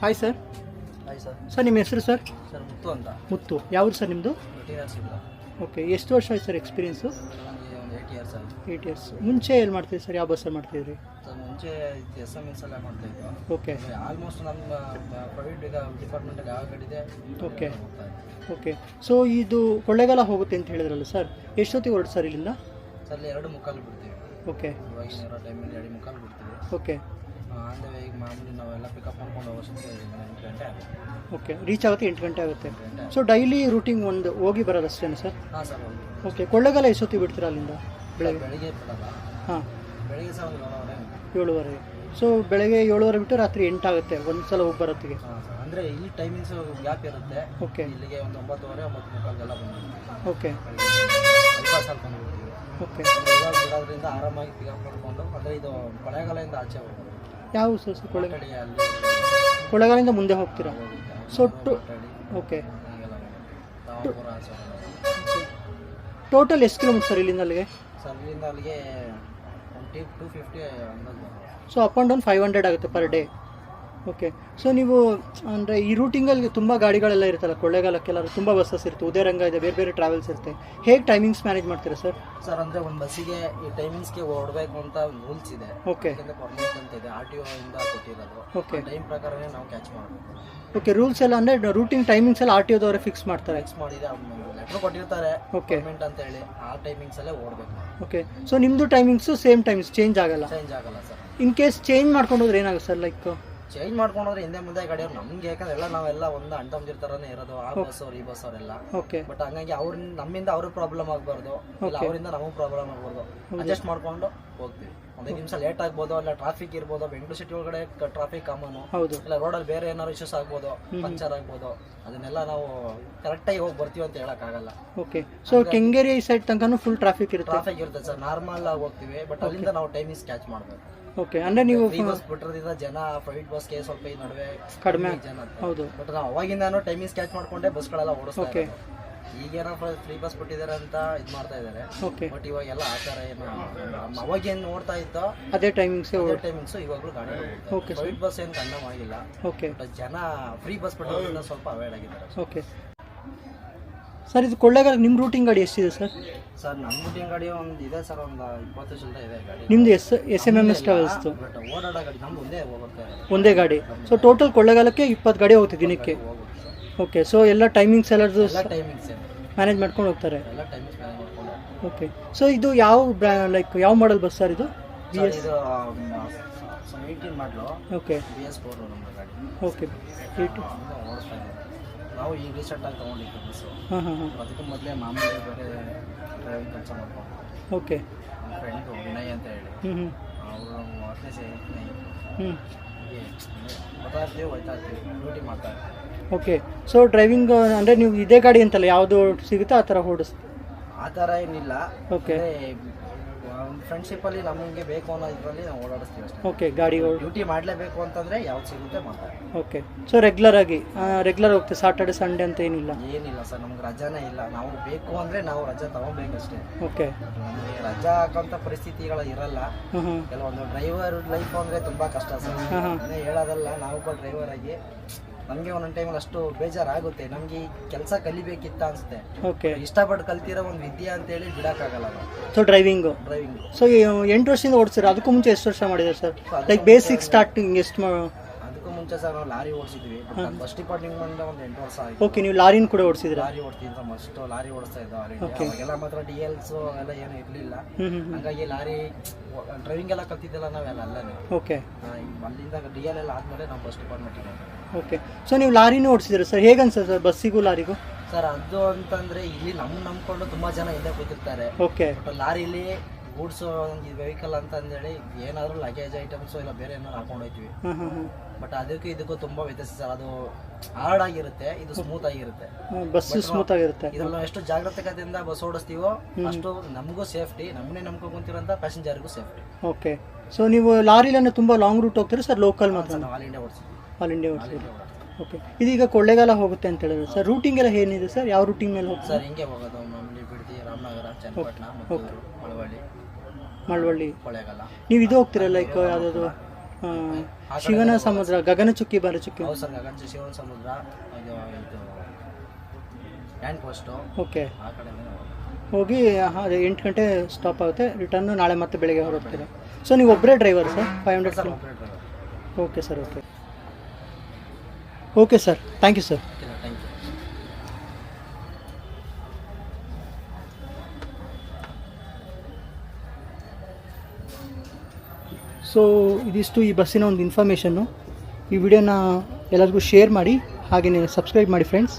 Hi sir hi sir sir ನಿಮ್ಮ ಹೆಸರು sir sir ಮುತ್ತು ಅಂತ. ಮುತ್ತು. ಯಾವ್ದು ಸರ್ ನಿಮ್ಮದು ಓಕೆ ಎಷ್ಟು ವರ್ಷ ಆಯ್ತು sir experience eight years eight years ಮುಂಚೆ ಎಲ್ಲಿ ಮಾಡ್ತೀವಿ ಸರ್ ಯಾವ ಬಸ್ಸಲ್ಲಿ ಮಾಡ್ತಿದ್ರಿ? ಸರ್ ಮುಂಚೆ ಎಸ್ ಎಂ ಎಸ್ ಎಲ್ಲ ಓಕೆ ಆಲ್ಮೋಸ್ಟ್ ನಮ್ಮ ಪ್ರೈವೇಟ್ ಈಗ ಡಿಪಾರ್ಟ್ಮೆಂಟಲ್ಲಿ ಯಾವ ಇದೆ ಓಕೆ ಓಕೆ ಸೊ ಇದು ಕೊಳ್ಳೇಗಾಲ ಹೋಗುತ್ತೆ ಅಂತ ಹೇಳಿದ್ರಲ್ಲ ಸರ್ ಎಷ್ಟೊತ್ತಿಗೆ ಹೊರಡು ಸರ್ ಇಲ್ಲಿಂದ? ಸರ್ ಎರಡು ಮುಕ್ಕಾಲು ಬಿಡ್ತೀವಿ. ಓಕೆ ಎರಡು ಮುಕ್ಕಾಲು ಬಿಡ್ತೀವಿ. ಓಕೆ ಆನ್ ದ ಈಗ ಮಾಮೂಲಿ ನಾವೆಲ್ಲ ಪಿಕಪ್ ಮಾಡ್ಕೊಂಡು ಹೋಗೋಷ್ಟಕ್ಕೆ ಎಂಟು ಗಂಟೆ ಆಗುತ್ತೆ. ಓಕೆ ರೀಚ್ ಆಗುತ್ತೆ ಎಂಟು ಗಂಟೆ ಆಗುತ್ತೆ. ಎಂಟು ಸೊ ಡೈಲಿ ರೂಟಿಂಗ್ ಒಂದು ಹೋಗಿ ಬರೋದು ಅಷ್ಟೇನು ಸರ್ ಹಾಂ ಸರ್ ಹೌದು ಓಕೆ ಕೊಳ್ಳೇಗಾಲ ಎಷ್ಟೊತ್ತಿಗೆ ಬಿಡ್ತೀರಾ ಅಲ್ಲಿಂದ? ಬೆಳಗ್ಗೆ? ಬೆಳಿಗ್ಗೆ ಬಿಡಲ್ಲ. ಹಾಂ. ಬೆಳಿಗ್ಗೆ ಸಹ ಒಂದು ಏಳುವರೆ ಸೊ ಬೆಳಗ್ಗೆ ಏಳುವರೆ ಬಿಟ್ಟು ರಾತ್ರಿ ಎಂಟಾಗುತ್ತೆ ಒಂದು ಸಲ ಹೋಗಿ ಬರೋತ್ತಿಗೆ. ಹಾಂ ಸರ್ ಅಂದರೆ ಈ ಟೈಮಿಂಗ್ಸ್ ಗ್ಯಾಪ್ ಇರುತ್ತೆ. ಓಕೆ ಇಲ್ಲಿಗೆ ಒಂದು ಒಂಬತ್ತುವರೆ ಒಂಬತ್ತು ಮುಕ್ಕಾಲ್ಗೆಲ್ಲ ಬಂದ್ಬಿಡ್ತೀವಿ ಓಕೆ ಬಂದ್ಬಿಡ್ತೀವಿ ಓಕೆ ಇವಾಗ ಬಿಡೋದ್ರಿಂದ ಆರಾಮಾಗಿ ಪಿಕಪ್ ಮಾಡ್ಕೊಂಡು ಅಂದರೆ ಇದು ಕೊಳೆಗಾಲದಿಂದ ಆಚೆ ಹೋಗೋದು. ಯಾವ ಸರ್ ಸರ್ ಕೊಳ್ಳೆಗಾಲ ಕಡೆ ಮುಂದೆ ಹೋಗ್ತೀರಾ? So to okay. ಟೋಟಲ್ ಎಷ್ಟು ಕಿಲೋಮೀಟರ್ ಸರ್ ಇಲ್ಲಿಂದ ಅಲ್ಲಿಗೆ? So up and down five hundred ಆಗುತ್ತೆ ಪರ್ ಡೇ ಓಕೆ ಸೊ ನೀವು ಅಂದರೆ ಈ ರೂಟಿಂಗಲ್ಲಿ ತುಂಬ ಗಾಡಿಗಳೆಲ್ಲ ಇರುತ್ತಲ್ಲ ಕೊಳ್ಳೇಗಾಲಕ್ಕೆಲ್ಲ ತುಂಬ ಬಸ್ಸಸ್ ಇರುತ್ತೆ ಉದಯರಂಗ ಇದೆ ಬೇರೆ ಬೇರೆ ಟ್ರಾವೆಲ್ಸ್ ಇರುತ್ತೆ. ಹೇಗೆ ಟೈಮಿಂಗ್ಸ್ ಮ್ಯಾನೇಜ್ ಮಾಡ್ತೀರಾ ಸರ್ ಸರ್ ಅಂದರೆ ಒಂದು ಬಸ್ಸಿಗೆ ಈ ಟೈಮಿಂಗ್ಸ್ಗೆ ಓಡಬೇಕು ಅಂತ ರೂಲ್ಸ್ ಇದೆ. ಓಕೆ ಪರ್ಮಿಟ್ ಅಂತ ಇದೆ ಆರ್ ಟಿ ಇಂದ ಕೊಟ್ಟಿರೋದು. ಓಕೆ ಟೈಮ್ ಪ್ರಕಾರನೇ ನಾವು ಕ್ಯಾಚ್ ಮಾಡಬೇಕು. ಓಕೆ ರೂಲ್ಸ್ ಎಲ್ಲ ಅಂದರೆ ರೂಟಿಂಗ್ ಟೈಮಿಂಗ್ಸ್ ಎಲ್ಲ ಆರ್ ಟಿ ಓದವರೇ ಫಿಕ್ಸ್ ಮಾಡ್ತಾರೆ. ಫಿಕ್ಸ್ ಮಾಡಿದೆ ಲೆಟ್ರ್ ಕೊಟ್ಟಿರ್ತಾರೆ ಓಕೆ ಪರ್ಮಿಟ್ ಅಂತ ಹೇಳಿ ಆ ಟೈಮಿಂಗ್ಸ್ ಅಲ್ಲೇ ಓಡಬೇಕು ಓಕೆ ಸೊ ನಿಮ್ಮದು ಟೈಮಿಂಗ್ಸು ಸೇಮ್ ಟೈಮಿಂಗ್ಸ್ ಚೇಂಜ್ ಆಗಲ್ಲ? ಚೇಂಜ್ ಆಗಲ್ಲ ಸರ್ ಇನ್ ಕೇಸ್ ಚೇಂಜ್ ಮಾಡ್ಕೊಂಡು ಹೋದ್ರೆ ಏನಾಗುತ್ತೆ ಸರ್ ಲೈಕ್ ಚೇಂಜ್ ಮಾಡ್ಕೊಂಡ್ರೆ ಹಿಂದೆ ಮುಂದೆ ಗಾಡಿಯವ್ರು ನಮ್ಗೆ ಯಾಕಂದ್ರೆ ಎಲ್ಲ ನಾವೆಲ್ಲ ಒಂದು ಅಣ್ತಂದಿರ್ ತರನೇ ಇರೋದು ಆ ಬಸ್ ಅವ್ರು ಈ ಬಸ್ ಅವರೆಲ್ಲ. ಓಕೆ ಬಟ್ ಹಂಗಾಗಿ ಅವ್ರ ನಮ್ಮಿಂದ ಅವ್ರಿಗೆ ಪ್ರಾಬ್ಲಮ್ ಆಗಬಾರ್ದು. ಇಲ್ಲ ಅವರಿಂದ ನಮಗೆ ಪ್ರಾಬ್ಲಮ್ ಆಗ್ಬಾರ್ದು. ಅಡ್ಜಸ್ಟ್ ಮಾಡ್ಕೊಂಡು ಹೋಗ್ತೀವಿ. ಒಂದೈದು ನಿಮಿಷ ಲೇಟ್ ಆಗ್ಬೋದು ಇಲ್ಲ ಟ್ರಾಫಿಕ್ ಇರ್ಬೋದು ಬೆಂಗಳೂರು ಸಿಟಿ ಒಳಗಡೆ ಟ್ರಾಫಿಕ್ ಕಾಮನ್ ಹೌದು. ಇಲ್ಲ ರೋಡಲ್ಲಿ ಬೇರೆ ಏನಾದ್ರು ಇಶ್ಯೂಸ್ ಆಗ್ಬೋದು ಪಂಚರ್ ಆಗ್ಬೋದು ಅದನ್ನೆಲ್ಲ ನಾವು ಕರೆಕ್ಟಾಗಿ ಹೋಗಿ ಬರ್ತೀವಿ ಅಂತ ಹೇಳಕ್ಕಾಗಲ್ಲ ಓಕೆ ಸೊ ಕೆಂಗೇರಿ ಸೈಡ್ ತನಕನೂ ಫುಲ್ ಟ್ರಾಫಿಕ್ ಇರುತ್ತೆ? ಟ್ರಾಫಿಕ್ ಇರುತ್ತೆ ಸರ್ ನಾರ್ಮಲ್ ಆಗಿ ಹೋಗ್ತೀವಿ ಬಟ್ ಅಲ್ಲಿಂದ ನಾವು ಟೈಮಿಂಗ್ಸ್ ಕ್ಯಾಚ್ ಮಾಡಬೇಕು. ಓಕೆ ಅಂದ್ರೆ ನೀವು ಬಸ್ ಬಿಟ್ಟಿರೋದ್ರಿಂದ ಜನ ಪ್ರೈವೇಟ್ ಬಸ್ಗೆ ಸ್ವಲ್ಪ ಈ ನಡುವೆ ಕಡಿಮೆ ಜನ. ಹೌದು. ಬಟ್ ನಾವು ಅವಾಗಿಂದಾನು ಟೈಮಿಂಗ್ ಕ್ಯಾಚ್ ಮಾಡ್ಕೊಂಡೆ ಬಸ್ಗಳೆಲ್ಲ ಓಡಿಸ್ತಾ Okay. ಈಗೇನೋ ಫ್ರೀ ಬಸ್ ಕೊಟ್ಟಿದ್ದಾರೆ ಅಂತ ಇದು ಮಾಡ್ತಾ ಇದ್ದಾರೆ. ಓಕೆ ಬಟ್ ಇವಾಗೆಲ್ಲ ಆ ಥರ ಏನು ಅವಾಗ ಏನ್ ನೋಡ್ತಾ ಇದ್ದೋ ಅದೇ ಟೈಮಿಂಗ್ಸ್ ಅದೇ ಟೈಮಿಂಗ್ಸ್ ಇವಾಗಲೂ ಗಾಡಿ ಓಕೆ ಫ್ರೀ ಬಸ್ ಏನು ಕಂಡಮ್ ಆಗಿಲ್ಲ ಓಕೆ ಬಟ್ ಜನ ಫ್ರೀ ಬಸ್ ಬಿಟ್ಟಿರೋದ್ರಿಂದ ಸ್ವಲ್ಪ ಅವಾಯ್ಡ್ ಆಗಿದ್ದಾರೆ. ಓಕೆ ಸರ್ ಇದು ಕೊಳ್ಳೇಗಾಲ ನಿಮ್ಮ ರೂಟಿಂಗ್ ಗಾಡಿ ಎಷ್ಟಿದೆ ಸರ್ ಸರ್ ನಮ್ಮ ರೂಟಿಂಗ್ ಗಾಡಿ ಒಂದು ಇದೆ ಸರ್ ಒಂದು ಇಪ್ಪತ್ತು ಚಿಲ್ಲರೆ ಇದೆ ಗಾಡಿ. ನಿಮ್ದು S S M M S ಟ್ರಾವೆಲ್ಸ್ದು but ಓಡಾಡೋ ಗಾಡಿ ನಮ್ದು ಒಂದೇ ಹೋಗುತ್ತೆ ಒಂದೇ ಗಾಡಿ. ಸೊ ಟೋಟಲ್ ಕೊಳ್ಳೇಗಾಲಕ್ಕೆ ಇಪ್ಪತ್ತು ಗಾಡಿ ಹೋಗುತ್ತೆ ದಿನಕ್ಕೆ. ಓಕೆ ಸೊ ಎಲ್ಲ ಟೈಮಿಂಗ್ಸ್ ಎಲ್ಲರದು ಎಲ್ಲ ಟೈಮಿಂಗ್ಸ್ ಮ್ಯಾನೇಜ್ ಮಾಡ್ಕೊಂಡು ಹೋಗ್ತಾರೆ? ಎಲ್ಲ ಟೈಮಿಂಗ್ಸ್ ಪ್ಲಾನ್ ಮಾಡ್ಕೊಂಡು ಓಕೆ ಸೊ ಇದು ಯಾವ ಲೈಕ್ ಯಾವ ಮಾಡಲ್ ಬಸ್ ಸರ್ ಇದು? ಬಿ ಎಸ್ ಇದು eighteen model okay B S four ನಮ್ಮ ಗಾಡಿ. ಓಕೆ ಏಯ್ಟಿ ನಾವು ಈಗ ರೀಸೆಂಟಾಗಿ ತೊಗೊಂಡಿದ್ದು ಬಸ್ಸು ಹಾಂ ಹಾಂ ಹಾಂ. ಅದಕ್ಕೆ ಮೊದಲೇ ಮಾಮೂಲಿ ಬೇರೆ ಡ್ರೈವಿಂಗ್ ಕೆಲಸ ಮಾಡ್ಕೊಂಡು ಓಕೆ ನಮ್ಮ ಫ್ರೆಂಡು ವಿನಯ್ ಅಂತ ಹೇಳಿ. ಹ್ಞೂ ಹ್ಞೂ ಅವರು ಹ್ಞೂ ಬರ್ತಾ ಇರ್ತೀವಿ ಹೋಯ್ತಾ ಇರ್ತೀವಿ ಡ್ಯೂಟಿ ಮಾಡ್ತಾ ಇರ್ತೀವಿ ಓಕೆ ಸೊ ಡ್ರೈವಿಂಗ್ ಅಂದರೆ ನೀವು ಇದೇ ಗಾಡಿ ಅಂತಲ್ಲ ಯಾವುದು ಸಿಗುತ್ತೋ ಆ ಥರ ಓಡಿಸ್ ಆ ಥರ ಏನಿಲ್ಲ. ಓಕೆ. ಫ್ರೆಂಡ್ಶಿಪ್ಪಲ್ಲಿ ನಮಗೆ ಬೇಕು ಅನ್ನೋ ಇದರಲ್ಲಿ ನಾವು ಓಡಾಡಿಸ್ತೀವಿ ಅಷ್ಟೇ. ಓಕೆ ಗಾಡಿ ಡ್ಯೂಟಿ ಮಾಡಲೇಬೇಕು ಅಂತಂದರೆ ಯಾವ್ದು ಸಿಗುತ್ತೆ ಮಾಡ್ತಾರೆ ಓಕೆ ಸೊ ರೆಗ್ಯುಲರ್ ಆಗಿ ರೆಗ್ಯುಲರ್ ಹೋಗ್ತೀವಿ ಸಾಟರ್ಡೆ ಸಂಡೇ ಅಂತ ಏನಿಲ್ಲ? ಏನಿಲ್ಲ ಸರ್ ನಮ್ಗೆ ರಜಾನೇ ಇಲ್ಲ. ನಾವು ಬೇಕು ಅಂದರೆ ನಾವು ರಜಾ ಅಷ್ಟೇ ಓಕೆ ನಮಗೆ ರಜಾ ಹಾಕೋಂಥ ಪರಿಸ್ಥಿತಿಗಳು ಇರಲ್ಲ. ಕೆಲವೊಂದು ಡ್ರೈವರ್ ಲೈಫ್ ಅಂದರೆ ತುಂಬ ಕಷ್ಟ ಸರ್. ಅದೇ ಹೇಳೋದಲ್ಲ ನಾವೊಬ್ಬ ಡ್ರೈವರ್ ಆಗಿ ನಮಗೆ ಒಂದೊಂದು ಟೈಮಲ್ಲಿ ಅಷ್ಟು ಬೇಜಾರಾಗುತ್ತೆ. ನಮಗೆ ಈ ಕೆಲಸ ಕಲಿಬೇಕಿತ್ತ ಅನಿಸುತ್ತೆ. ಓಕೆ ಇಷ್ಟಪಟ್ಟು ಕಲ್ತಿರೋ ಒಂದು ವಿದ್ಯೆ ಅಂತೇಳಿ ಬಿಡೋಕ್ಕಾಗಲ್ಲ ನಾವು. ಸೊ ಡ್ರೈವಿಂಗು ಡ್ರೈವಿಂಗ್ ಸೊ ಎಂಟು ವರ್ಷದಿಂದ ಓಡಿಸ್ತಾರೆ ಅದಕ್ಕೂ ಮುಂಚೆ ಎಷ್ಟು ವರ್ಷ ಮಾಡಿದ್ದಾರೆ ಸರ್? ಲೈಕ್ ಬೇಸಿಕ್ ಸ್ಟಾರ್ಟಿಂಗ್ ಎಷ್ಟು ಅದಕ್ಕೂ ಮುಂಚೆ ಸರ್ ನಾವು ಲಾರಿ ಓಡಿಸಿದ್ವಿ. ಬಸ್ ಡಿಪಾರ್ಟ್ಮೆಂಟ್ ಬಂದ ಒಂದು ಎಂಟು ವರ್ಷ ಆಯ್ತು. ಓಕೆ ನೀವು ಲಾರಿನ ಕೂಡ ಓಡಿಸಿದ್ರೆ ಲಾರಿ ಓಡಿಸ್ತಿದ್ದ ಮಸ್ಟ್ ಲಾರಿ ಓಡಿಸ್ತಾ ಇದ್ದೋ ಅವಾಗೆಲ್ಲ ಮಾತ್ರ ಡಿ ಎಲ್ಸು ಎಲ್ಲ ಏನು ಇರಲಿಲ್ಲ. ಹಂಗಾಗಿ ಲಾರಿ ಡ್ರೈವಿಂಗ್ ಎಲ್ಲ ಕಲ್ತಿದ್ದೆಲ್ಲ ನಾವೆಲ್ಲ ಅಲ್ಲೇ ಓಕೆ ಅಲ್ಲಿಂದ ಡಿ ಎಲ್ ಎಲ್ಲ ಆದಮೇಲೆ ನಾವು ಬಸ್ ಡಿಪಾರ್ಟ್ಮೆಂಟಿಗೆ ಓಕೆ ಸೊ ನೀವು ಲಾರಿನೂ ಓಡಿಸಿದ್ರಿ ಸರ್? ಹೇಗೆ ಅನ್ಸುತ್ತೆ ಸರ್ ಬಸ್ಸಿಗೂ ಲಾರಿಗೂ? ಸರ್ ಅದು ಅಂತಂದ್ರೆ ಇಲ್ಲಿ ನಮ್ಮ ನಂಬ್ಕೊಂಡು ತುಂಬಾ ಜನ ಹಿಂದೆ ಕೂತಿರ್ತಾರೆ. ಓಕೆ ಲಾರಿಲಿ ಗೂಡ್ಸ್ ವೆಹಿಕಲ್ ಅಂತ ಅಂದೇಳಿ ಏನಾದ್ರು ಲಗೇಜ್ ಐಟಮ್ಸ್ ಇಲ್ಲ ಬೇರೆ ಏನಾದ್ರು ಹಾಕೊಂಡು ಹೋಗ್ತೀವಿ ಬಟ್ ಅದಕ್ಕೂ ಇದಕ್ಕೂ ತುಂಬಾ ವ್ಯತ್ಯಾಸ ಸರ್. ಅದು ಹಾರ್ಡ್ ಆಗಿರುತ್ತೆ ಇದು ಸ್ಮೂತ್ ಆಗಿರುತ್ತೆ. ಬಸ್ ಸ್ಮೂತ್ ಆಗಿರುತ್ತೆ. ಇದನ್ನ ಎಷ್ಟು ಜಾಗೃತಿಕತೆಯಿಂದ ಬಸ್ ಓಡಿಸ್ತೀವೋ ಅಷ್ಟು ನಮಗೂ ಸೇಫ್ಟಿ ನಮ್ಮನ್ನೇ ಕುಂತಿರೋಂಥ ಪ್ಯಾಸೆಂಜರ್ಗೂ ಸೇಫ್ಟಿ ಓಕೆ ಸೊ ನೀವು ಲಾರಿಲನ್ನು ತುಂಬ ಲಾಂಗ್ ರೂಟ್ ಹೋಗ್ತೀರಾ ಸರ್ ಲೋಕಲ್ ಮಾತ್ರ ಆಲ್ ಇಂಡಿಯಾ ಓಡಿಸ್ತೀವಿ. ಆಲ್ ಇಂಡಿಯಾ ಓಡಿಸ್ತೀರಿ? ಓಕೆ ಇದೀಗ ಕೊಳ್ಳೇಗಾಲ ಹೋಗುತ್ತೆ ಅಂತ ಹೇಳಿದ್ರೆ ಸರ್. ರೂಟಿಂಗ್ ಎಲ್ಲ ಏನಿದೆ ಸರ್? ಯಾವ ರೂಟಿಂಗ್ ಮೇಲೆ ಹೋಗ್ತಾರೆ? ಸರ್ ಹಿಂಗೆ ಹೋಗೋದು ಮಾಮೂಲಿ ಬಿಡ್ತಿ ರಾಮನಗರ ಚನ್ನಪಟ್ಟಣ ಮತ್ತು ಮಳವಳ್ಳಿ ಮಳವಳ್ಳಿ. ಕೊಳ್ಳೇಗಾಲ ನೀವು ಇದು ಹೋಗ್ತೀರ ಲೈಕ್ ಯಾವುದಾದ್ರು ಶಿವನ ಸಮುದ್ರ ಗಗನಚುಕ್ಕಿ ಬಾರಚುಕ್ಕಿ ಹೌದು ಸರ್ ಗಗನ ಶಿವನ ಸಮುದ್ರ ಇದು ಇದು ಹ್ಯಾಂಡ್ ಪೋಸ್ಟು. ಓಕೆ. ಆ ಕಡೆ ಹೋಗಿ. ಅದೇ ಎಂಟು ಗಂಟೆ ಸ್ಟಾಪ್ ಆಗುತ್ತೆ ರಿಟರ್ನ್ ನಾಳೆ ಮತ್ತೆ ಬೆಳಿಗ್ಗೆ ಹೊರಡ್ತೀರಾ ಸೊ ನೀವು ಒಬ್ಬರೇ driver sir? Five hundred sir okay sir okay. Okay sir thank you sir thank you so ಇದಿಷ್ಟು ಈ ಬಸ್ಸಿನ ಒಂದು ಇನ್ಫಾರ್ಮೇಷನ್ನು ಈ ವಿಡಿಯೋನ ಎಲ್ಲರಿಗೂ ಶೇರ್ ಮಾಡಿ ಹಾಗೆಯೇ ಸಬ್ಸ್ಕ್ರೈಬ್ ಮಾಡಿ ಫ್ರೆಂಡ್ಸ್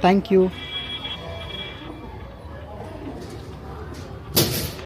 ಥ್ಯಾಂಕ್ ಯು